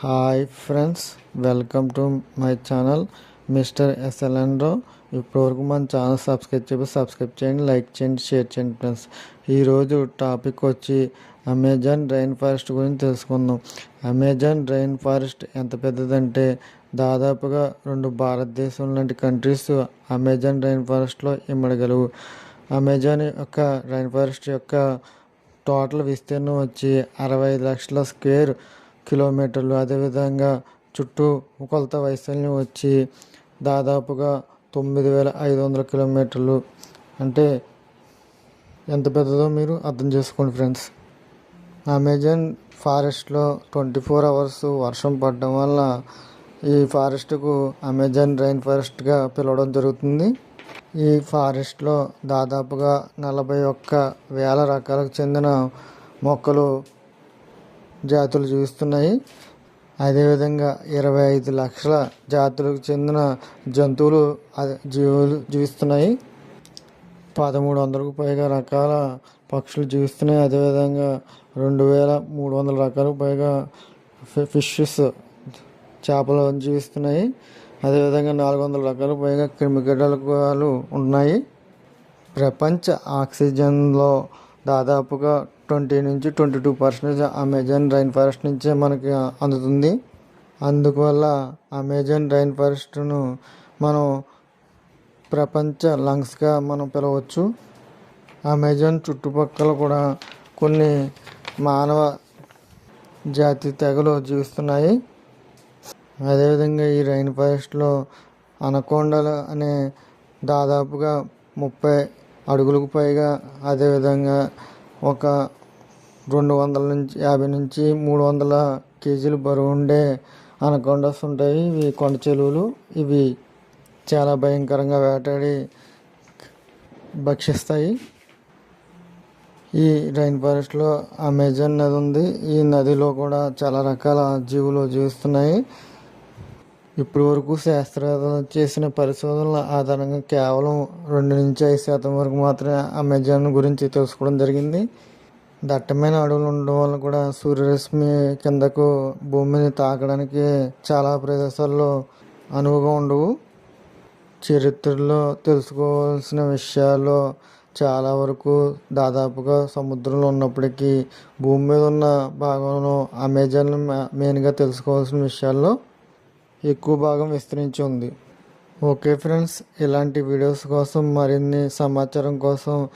Hi friends welcome to my channel mister ఎస్ఎల్ఎన్రో ఇప్పటివరకు మన channel subscribe చేసి సబ్స్క్రైబ్ చేయండి లైక్ చేయండి షేర్ చేయండి ఫ్రెండ్స్ ఈరోజు టాపిక్ వచ్చి అమెజాన్ రైన్ ఫారెస్ట్ గురించి తెలుసుకుందాం. అమెజాన్ రైన్ ఫారెస్ట్ ఎంత పెద్దదంటే దాదాపుగా రెండు భారతదేశం లాంటి కంట్రీస్ అమెజాన్ రైన్ ఫారెస్ట్లో ఇమ్మడగలవు. అమెజాన్ యొక్క రైన్ ఫారెస్ట్ యొక్క టోటల్ విస్తీర్ణం వచ్చి అరవై లక్షల స్క్వేర్ కిలోమీటర్లు. అదేవిధంగా చుట్టూ కొలత వైశాల్యం వచ్చి దాదాపుగా తొమ్మిది వేల ఐదు వందల కిలోమీటర్లు. అంటే ఎంత పెద్దదో మీరు అర్థం చేసుకోండి ఫ్రెండ్స్. అమెజాన్ ఫారెస్ట్లో ట్వంటీ ఫోర్ అవర్స్ వర్షం పడడం వల్ల ఈ ఫారెస్ట్కు అమెజాన్ రైన్ ఫారెస్ట్గా పిలవడం జరుగుతుంది. ఈ ఫారెస్ట్లో దాదాపుగా నలభై ఒక్క వేల రకాలకు చెందిన మొక్కలు జాతులు జీవిస్తున్నాయి అదేవిధంగా ఇరవై ఐదు లక్షల జాతులకు చెందిన జంతువులు అదే జీవులు జీవిస్తున్నాయి. పదమూడు వందలకు పైగా రకాల పక్షులు జీవిస్తున్నాయి. అదేవిధంగా రెండు వేల మూడు వందల రకాలకు పైగా ఫిషెస్ చేపలు జీవిస్తున్నాయి. అదేవిధంగా నాలుగు వందల రకాలకు పైగా క్రిమికీటకాలు ఉన్నాయి. ప్రపంచ ఆక్సిజన్లో దాదాపుగా ట్వంటీ నుంచి twenty two percentage Amazon rainforest నుంచే మనకి అందుతుంది. అందువల్ల అమెజాన్ రైన్ ఫారెస్ట్ను మనం ప్రపంచ లంగ్స్గా మనం పిలవచ్చు. అమెజాన్ చుట్టుపక్కల కూడా కొన్ని మానవ జాతి తెగలు జీవిస్తున్నాయి. అదేవిధంగా ఈ రైన్ ఫారెస్ట్లో అనకొండలు అనే దాదాపుగా ముప్పై అడుగులకు పైగా అదేవిధంగా ఒక రెండు వందల నుంచి యాభై నుంచి మూడు వందల కేజీలు బరువు ఉండే అనకొండస్ ఉంటాయి ఇవి కొండ చెలువులు. ఇవి చాలా భయంకరంగా వేటాడి భక్షిస్తాయి. ఈ రైన్ ఫారెస్ట్లో అమెజాన్ నది ఉంది. ఈ నదిలో కూడా చాలా రకాల జీవులు జీవిస్తున్నాయి. ఇప్పటి వరకు శాస్త్రవేత్తలు చేసిన పరిశోధనల ఆధారంగా కేవలం రెండు నుంచి ఐదు శాతం వరకు మాత్రమే అమెజాన్ గురించి తెలుసుకోవడం జరిగింది. దట్టమైన అడవులు ఉండడం వల్ల కూడా సూర్యరశ్మి కిందకు భూమిని తాకడానికి చాలా ప్రదేశాల్లో అనువుగా ఉండవు. చరిత్రలో తెలుసుకోవాల్సిన విషయాల్లో చాలా వరకు దాదాపుగా సముద్రంలో ఉన్నప్పటికీ భూమి మీద ఉన్న భాగంలో అమెజాన్ మెయిన్గా తెలుసుకోవాల్సిన విషయాల్లో ఎక్కువ భాగం విస్తరించి ఉంది. ఓకే ఫ్రెండ్స్ ఇలాంటి వీడియోస్ కోసం మరిన్ని సమాచారం కోసం